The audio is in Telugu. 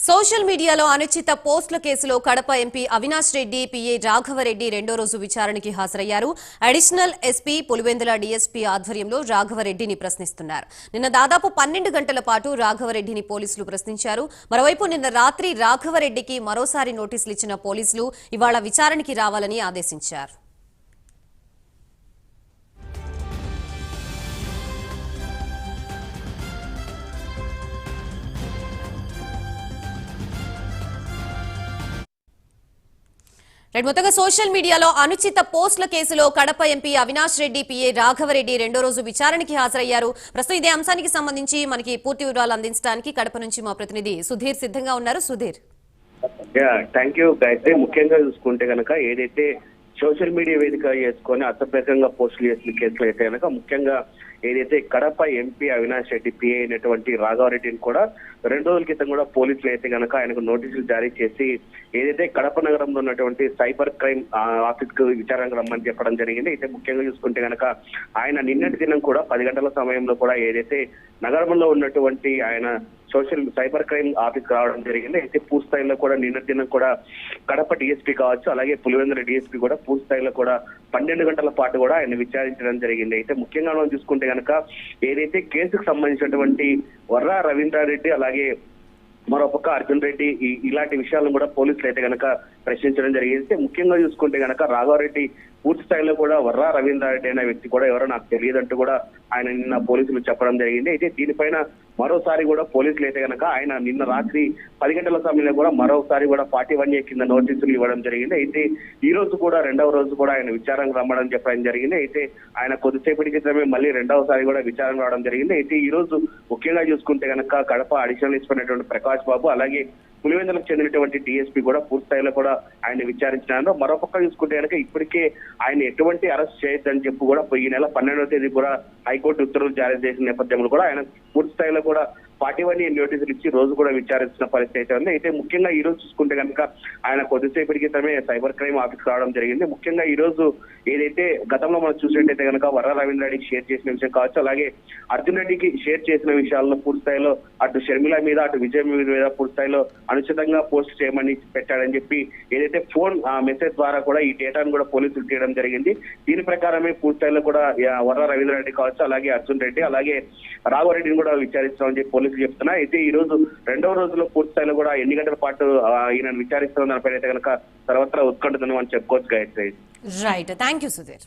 సోషల్ మీడియాలో అనుచిత పోస్టుల కేసులో కడప ఎంపీ అవినాష్ రెడ్డి పిఏ రాఘవరెడ్డి రెండో రోజు విచారణకి హాజరయ్యారు. అడిషనల్ ఎస్పీ పులివెందుల డీఎస్పీ ఆధ్వర్యంలో రాఘవరెడ్డిని ప్రశ్నిస్తున్నారు. నిన్న దాదాపు పన్నెండు గంటల పాటు రాఘవరెడ్డిని పోలీసులు ప్రశ్నించారు. మరోవైపు నిన్న రాత్రి రాఘవరెడ్డికి మరోసారి నోటీసులు ఇచ్చిన పోలీసులు ఇవాళ విచారణకి రావాలని ఆదేశించారు. రైట్ మొత్తంగా సోషల్ మీడియాలో అనుచిత పోస్టుల కేసులో కడప ఎంపీ అవినాష్ రెడ్డి పిఏ రాఘవరెడ్డి రెండో రోజు విచారణకి హాజరయ్యారు. ప్రస్తుతం ఇదే అంశానికి సంబంధించి మనకి పూర్తి వివరాలు అందించడానికి కడప నుంచి మా ప్రతినిధి సుధీర్ సిద్ధంగా ఉన్నారు. సుధీర్. థ్యాంక్ యూ గాయత్రి ముఖ్యంగా చూసుకుంటే కనుక ఏదైతే సోషల్ మీడియా వేదిక చేసుకొని అసభ్యకంగా పోస్టులు చేసిన కేసులు అయితే కనుక ముఖ్యంగా ఏదైతే కడప ఎంపీ అవినాష్ రెడ్డి పిఏ అయినటువంటి రాఘవరెడ్డిని కూడా రెండు రోజుల క్రితం కూడా పోలీసులు అయితే కనుక ఆయనకు నోటీసులు జారీ చేసి ఏదైతే కడప నగరంలో ఉన్నటువంటి సైబర్ క్రైమ్ ఆఫీస్కు విచారణకు రమ్మని చెప్పడం జరిగింది. అయితే ముఖ్యంగా చూసుకుంటే కనుక ఆయన నిన్నటి దినం కూడా పది గంటల సమయంలో కూడా ఏదైతే నగరంలో ఉన్నటువంటి ఆయన సోషల్ సైబర్ క్రైమ్ ఆఫీస్ రావడం జరిగింది. అయితే పూర్తి స్థాయిలో కూడా నిన్న దినం కూడా కడప డిఎస్పీ కావచ్చు అలాగే పులివెందుల డిఎస్పీ కూడా పూర్తి స్థాయిలో కూడా పన్నెండు గంటల పాటు కూడా ఆయన విచారించడం జరిగింది. అయితే ముఖ్యంగా మనం చూసుకుంటే కనుక ఏదైతే కేసుకు సంబంధించినటువంటి వర్రా రవీంద్రారెడ్డి అలాగే మరోపక్క అర్జున్ రెడ్డి ఇలాంటి విషయాలను కూడా పోలీసులు అయితే కనుక ప్రశ్నించడం జరిగింది. ముఖ్యంగా చూసుకుంటే కనుక రాఘవరెడ్డి పూర్తి స్థాయిలో కూడా వర్రా రవీంద్రారెడ్డి అనే వ్యక్తి కూడా ఎవరో నాకు తెలియదంటూ కూడా ఆయన నిన్న పోలీసులు చెప్పడం జరిగింది. అయితే దీనిపైన మరోసారి కూడా పోలీసులు అయితే కనుక ఆయన నిన్న రాత్రి పది గంటల సమయంలో కూడా మరోసారి కూడా ఫార్టీ వన్ ఏ కింద నోటీసులు ఇవ్వడం జరిగింది. అయితే ఈ రోజు కూడా రెండవ రోజు కూడా ఆయన విచారణకు రమ్మడం చెప్పడం జరిగింది. అయితే ఆయన కొద్దిసేపటి క్రితమే మళ్ళీ రెండవసారి కూడా విచారణ రావడం జరిగింది. అయితే ఈ రోజు ముఖ్యంగా చూసుకుంటే కనుక కడప అడిషనల్ ఇన్స్పెక్టర్ ప్రకాష్ బాబు అలాగే పులివెందులకు చెందినటువంటి డిఎస్పీ కూడా పూర్తిస్థాయిలో కూడా ఆయన విచారించినారు. మరోపక్క చూసుకుంటే కనుక ఇప్పటికే ఆయన ఎటువంటి అరెస్ట్ చేయొద్దని చెప్పి కూడా ఈ నెల పన్నెండవ తేదీ కూడా హైకోర్టు ఉత్తర్వులు జారీ చేసిన నేపథ్యంలో కూడా ఆయన పూర్తి స్థాయిలో కూడా ఫార్టీ వన్ నోటీసులు ఇచ్చి రోజు కూడా విచారించిన పరిస్థితి అయితే ఉంది. అయితే ముఖ్యంగా ఈ రోజు చూసుకుంటే కనుక ఆయన కొద్దిసేపటి క్రితమే సైబర్ క్రైమ్ ఆఫీస్ రావడం జరిగింది. ముఖ్యంగా ఈ రోజు ఏదైతే గతంలో మనం చూసినట్టయితే కనుక వర్ర రవీంద్ర రెడ్డికి షేర్ చేసిన విషయం కావచ్చు అలాగే అర్జున్ రెడ్డికి షేర్ చేసిన విషయాలను పూర్తి స్థాయిలో అటు షర్మిల మీద అటు విజయ్ మీద పూర్తి స్థాయిలో అనుచితంగా పోస్ట్ చేయమని పెట్టాడని చెప్పి ఏదైతే ఫోన్ మెసేజ్ ద్వారా కూడా ఈ డేటాను కూడా పోలీసులు తీయడం జరిగింది. దీని ప్రకారమే పూర్తి స్థాయిలో కూడా ఆ, వర్ర రవీంద్ర రెడ్డి కావచ్చు అలాగే అర్జున్ రెడ్డి అలాగే రాఘవరెడ్డిని కూడా విచారిస్తామని చెప్పి పోలీసులు చెప్తున్నా. అయితే ఈ రోజు రెండవ రోజులో పూర్తి స్థాయిలో కూడా ఎన్ని గంటల పాటు ఈయన విచారిస్తున్న దానిపైన అయితే కనుక సర్వత్రా ఉత్కంఠ అని చెప్పుకోవచ్చు Gayatri. Right thank you Sudheer